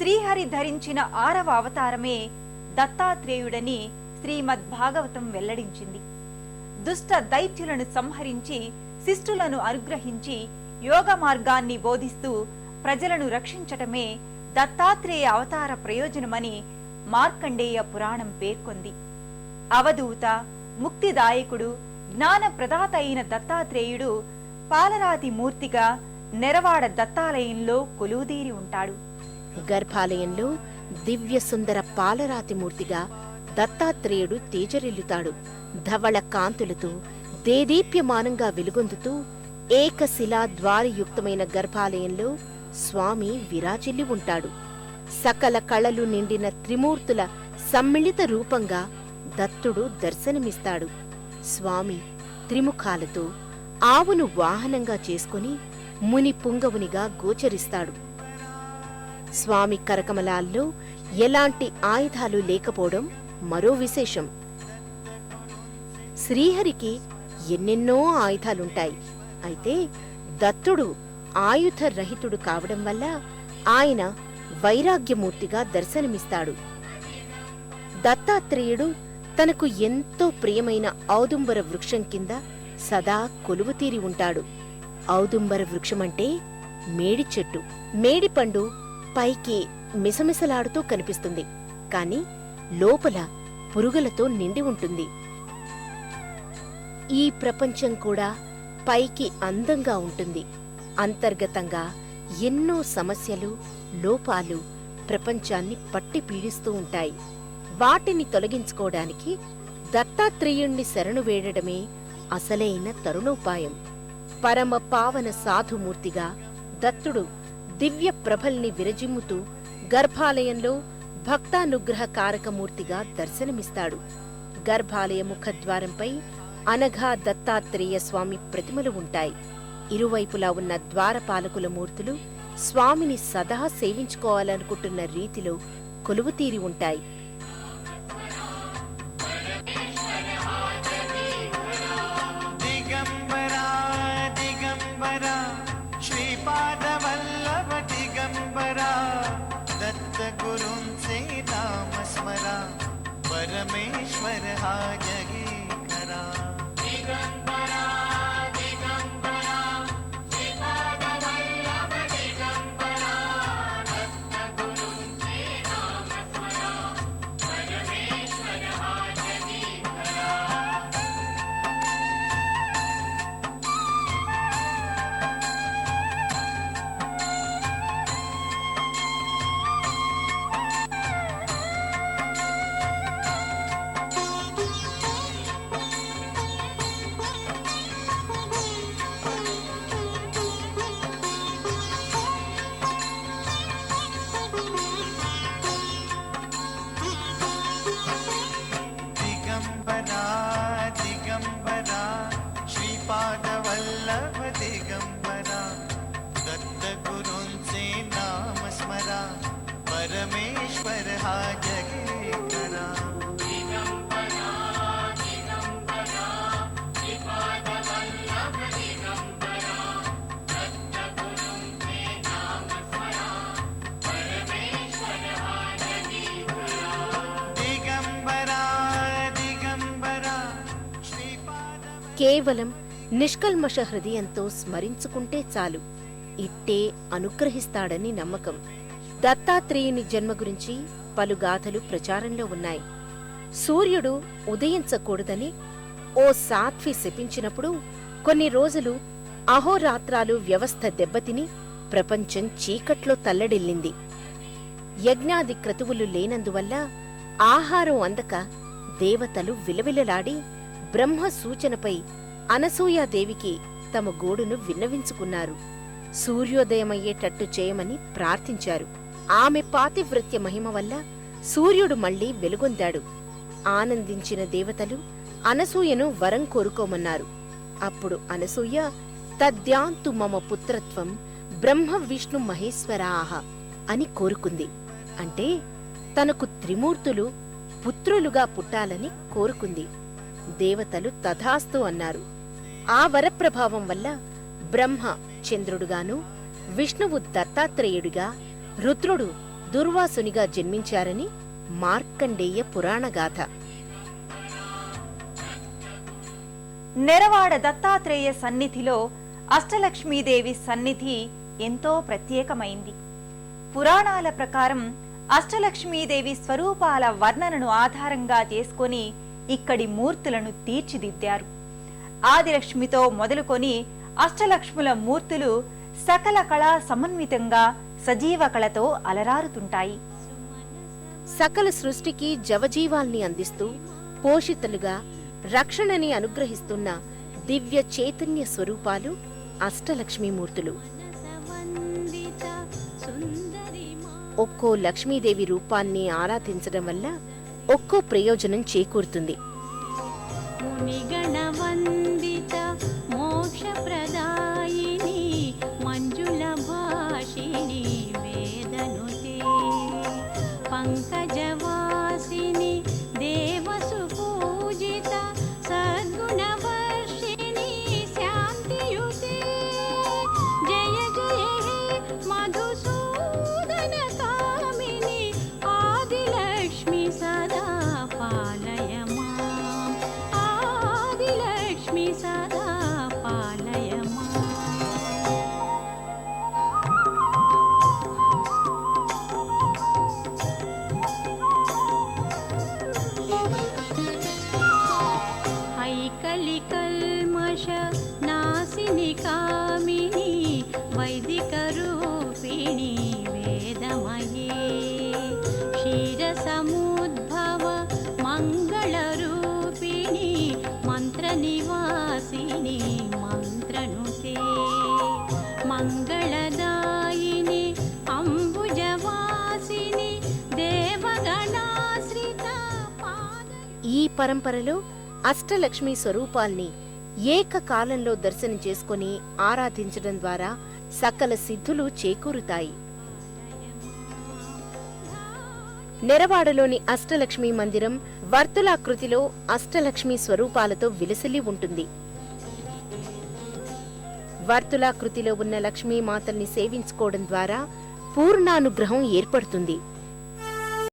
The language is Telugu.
శ్రీహరి ధరించిన ఆరవ అవతారమే దత్తాత్రేయుడని శ్రీమద్ భాగవతం వెల్లడించింది. దుష్ట దైత్యులను సంహరించి శిష్టులను అనుగ్రహించి యోగ మార్గాన్ని బోధిస్తూ ప్రజలను రక్షించటమే దత్తాత్రేయ అవతార ప్రయోజనమని మార్కండేయ పురాణం పేర్కొంది. అవధూత ముక్తిదాయకుడు జ్ఞాన ప్రదాత అయిన దత్తాత్రేయుడు పాలరాతి మూర్తిగా నెరవాడ దత్తాలయంలో కొలువుదీరి ఉంటాడు. గర్భాలయంలో దివ్య సుందర పాలరాతిమూర్తిగా దత్తాత్రేయుడు తేజరిల్లుతాడు. ధవళ కాంతులతో దేదీప్యమానంగా వెలుగొందుతూ ఏకశిలా ద్వారయుక్తమైన గర్భాలయంలో స్వామి విరాజిల్లి ఉంటాడు. సకల కళలు నిండిన త్రిమూర్తుల సమ్మిళిత రూపంగా దత్తుడు దర్శనమిస్తాడు. స్వామి త్రిముఖాలతో ఆవును వాహనంగా చేసుకుని ముని పుంగవునిగా గోచరిస్తాడు. స్వామి కరకమలాల్లో ఎలాంటి ఆయుధాలు లేకపోవడం మరో విశేషం. శ్రీహరికి ఎన్నెన్నో ఆయుధాలుంటాయి. అయితే దత్తుడు ఆయుధ రహితుడు కావడం వల్ల ఆయన వైరాగ్యమూర్తిగా దర్శనమిస్తాడు. దత్తాత్రేయుడు తనకు ఎంతో ప్రియమైన ఔదుంబర వృక్షం కింద సదా కొలువుతీరి ఉంటాడు. ఔదుంబర వృక్షమంటే మేడి చెట్టు మేడిపండు పైకి మిసమిసలాడుతూ కనిపిస్తుంది. కాని లోపల పురుగులతో నిండి ఉంటుంది. ఈ ప్రపంచం కూడా పైకి అందంగా ఉంటుంది. అంతర్గతంగా ఎన్నో సమస్యలు లోపాలు ప్రపంచాన్ని పట్టి పీడిస్తూ ఉంటాయి. వాటిని తొలగించుకోవడానికి దత్తాత్రేయుణ్ణి శరణు వేడడమే అసలైన తరుణోపాయం. పరమ పావన సాధుమూర్తిగా దత్తుడు దివ్య ప్రభల్ని విరజిమ్ముతూ గర్భాలయంలో భక్తానుగ్రహ కారకమూర్తిగా దర్శనమిస్తాడు. గర్భాలయ ముఖద్వారంపై అనఘా దత్తాత్రేయ స్వామి ప్రతిమలు ఉంటాయి. ఇరువైపులా ఉన్న ద్వారపాలకుల మూర్తులు స్వామిని సదా సేవించుకోవాలనుకుంటున్న రీతిలో కొలువుతీరి ఉంటాయి. కేవలం నిష్కల్మష హృదయంతో స్మరించుకుంటే చాలు. ఇట్టే అనుగ్రహిస్తాడని నమ్మకం. దత్తాత్రేయుని జన్మ గురించి పలు గాథలు ప్రచారంలో ఉన్నాయి. సూర్యుడు ఉదయించకూడదని ఓ సాధ్వి శపించినప్పుడు కొన్ని రోజులు అహోరాత్రాలు వ్యవస్థ దెబ్బతిని ప్రపంచం చీకట్లో తల్లడిల్లింది. యజ్ఞాది క్రతువులు లేనందువల్ల ఆహారం అందక దేవతలు విలవిలలాడి బ్రహ్మ సూచనపై అనసూయాదేవికి తమ గోడును విన్నవించుకున్నారు. సూర్యోదయమయ్యేటట్టు చేయమని ప్రార్థించారు. ఆమె పాతివ్రత్య మహిమ వల్ల సూర్యుడు మళ్ళీ వెలుగొందాడు. ఆనందించిన దేవతలు అనసూయను వరం కోరుకోమన్నారు. అప్పుడు అనసూయ తద్యాంతు మమ పుత్రత్వం బ్రహ్మ విష్ణు మహేశ్వరాహ అని కోరుకుంది. అంటే తనకు త్రిమూర్తులు పుత్రులుగా పుట్టాలని కోరుకుంది. దేవతలు తథాస్తు అన్నారు. ఆ వరప్రభావం వల్ల బ్రహ్మ చంద్రుడుగాను విష్ణువు దత్తాత్రేయుడిగా రుద్రుడు దుర్వాసునిగా జన్మించారని మార్కండేయ పురాణగాథ నెరవాడ దత్తాత్రేయ సన్నిధిలో అష్టలక్ష్మీదేవి సన్నిధి ఎంతో ప్రత్యేకమైంది. పురాణాల ప్రకారం అష్టలక్ష్మీదేవి స్వరూపాల వర్ణనను ఆధారంగా చేసుకొని ఇక్కడి మూర్తులను తీర్చిదిద్దారు. ఆదిలక్ష్మితో మొదలుకొని అష్టలక్ష్ముల మూర్తులు సకల కళా సమన్వితంగా సజీవ కళతో అలరారుతుంటాయి. సకల సృష్టికి జవజీవాల్ని అందిస్తూ పోషితలుగా రక్షణని అనుగ్రహిస్తున్న దివ్య చైతన్య స్వరూపాలు అష్టలక్ష్మీమూర్తులు ఒక్కో లక్ష్మీదేవి రూపాన్ని ఆరాధించడం వల్ల ఒక్కో ప్రయోజనం చేకూరుతుంది. మునిగణవందిత ఈ పరంపరలో అష్టలక్ష్మి స్వరూపాల్ని ఏకకాలంలో దర్శనం చేసుకుని ఆరాధించడం ద్వారా సకల సిద్ధులు చేకూరుతాయి. నెరవాడలోని అష్టలక్ష్మి మందిరం వర్తులాకృతిలో అష్టలక్ష్మి స్వరూపాలతో విలసిల్లి ఉంటుంది. వర్తులా కృతిలో ఉన్న లక్ష్మీమాతల్ని సేవించుకోవడం ద్వారా పూర్ణానుగ్రహం ఏర్పడుతుంది.